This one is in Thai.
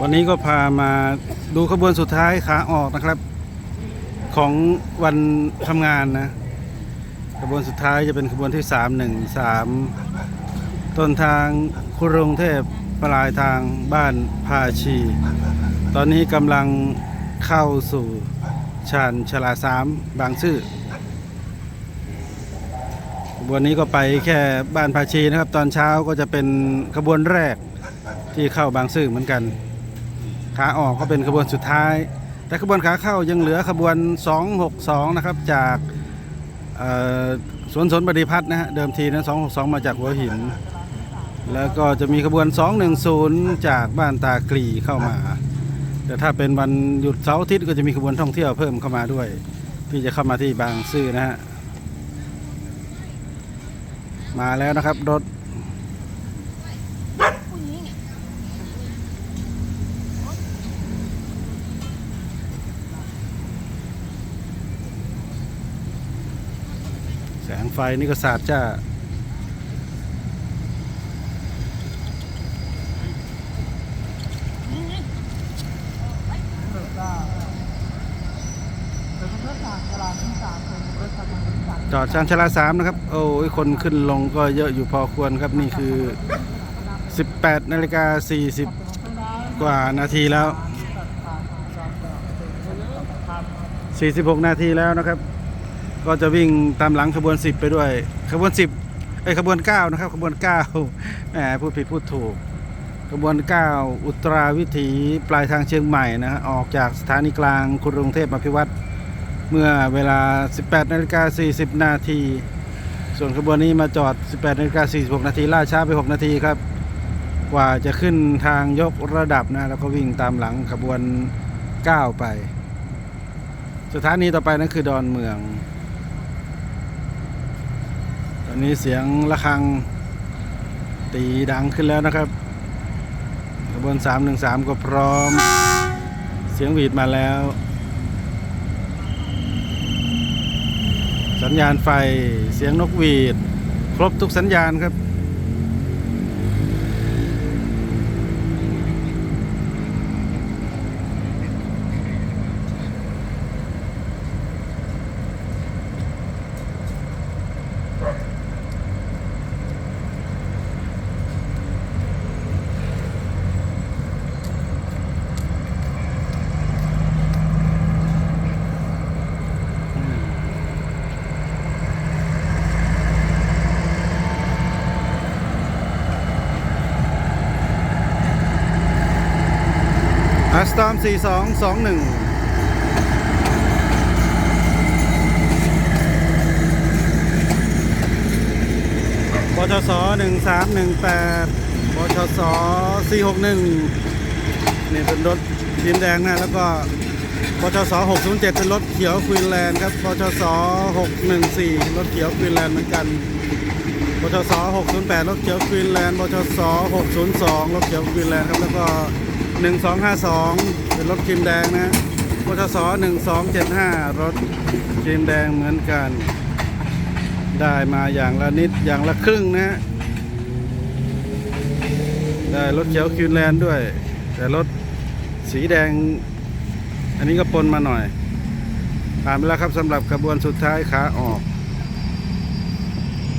วันนี้ก็พามาดูขบวนสุดท้ายขาออกนะครับ ของวันทำงานนะขบวนสุดท้ายจะเป็นขบวนที่ 313 ต้นทางกรุงเทพปลายทางบ้านพาชี ตอนนี้กำลังเข้าสู่ชานชลาสามบางซื่อขบวนนี้ก็ไปแค่บ้านพาชีนะครับ ตอนเช้าก็จะเป็นขบวนแรกที่เข้าบางซื่อเหมือนกัน ขาออกก็เป็นขบวนสุดท้าย แต่ขบวนขาเข้ายังเหลือขบวน 262 นะครับ จากสวนสนบดิพัฒน์นะฮะเดิมทีนะ262 มาจากหัวหิน แล้วก็จะมีขบวน 210 จากบ้านตากรีเข้ามา แต่ถ้าเป็นวันหยุดเสาร์อาทิตย์ก็จะมีขบวนท่องเที่ยวเพิ่มเข้ามาด้วย ที่จะเข้ามาที่บางซื่อนะฮะมาแล้วนะครับรถ แสงไฟนี่ก็สาดจ้าจอดชานชลาสามนะครับ โอ้ยคนขึ้นลงก็เยอะอยู่พอควรครับนี่คือ 18นาฬิกา40 กว่านาทีแล้ว 46 นาทีแล้วนะครับ ก็จะวิ่งตามหลังขบวน 10 ไปด้วยขบวน 10ไอขบวน 9 นะครับ ขบวน9แหมพูดผิดพูดถูก ขบวน 9 อุตราวิถีปลายทางเชียงใหม่นะฮะออกจากสถานีกลางกรุงเทพอภิวัตรเมื่อเวลา 18นาฬิกา40 นาที ส่วนขบวนนี้มาจอด 18นาฬิกา46 นาทีล่าช้าไป 6 นาทีครับ กว่าจะขึ้นทางยกระดับนะแล้วก็วิ่งตามหลังขบวน 9 ไป สถานีต่อไปนั่นคือดอนเมือง นนี้เสียงะระฆังตีดังขึ้นแล้วนะครับขบวน313 ก็พร้อม เสียงหวีดมาแล้ว สัญญาณไฟเสียงนกหวีด ครบทุกสัญญาณครับ อัสตอม4221ปชส1318ปชส461นี่เป็นรถทีมแดงนะแล้วก็ปชส607เป็นรถเขียวควีนแลนด์ครับปชส614รถเขียวควีนแลนด์เหมือนกันปชส608 รถเขียวควีนแลนด์ปชส602 รถเขียวควีนแลนด์ครับ แล้วก็ 1252 เป็นรถทีมแดงนะปชส1275 รถทีมแดงเหมือนกัน ได้มาอย่างละนิดอย่างละครึ่งนะ ได้รถเขียวคิวแลนด์ด้วย แต่รถสีแดง อันนี้ก็ปนมาหน่อยผ่านไปแล้วครับสำหรับขบวนสุดท้ายขาออก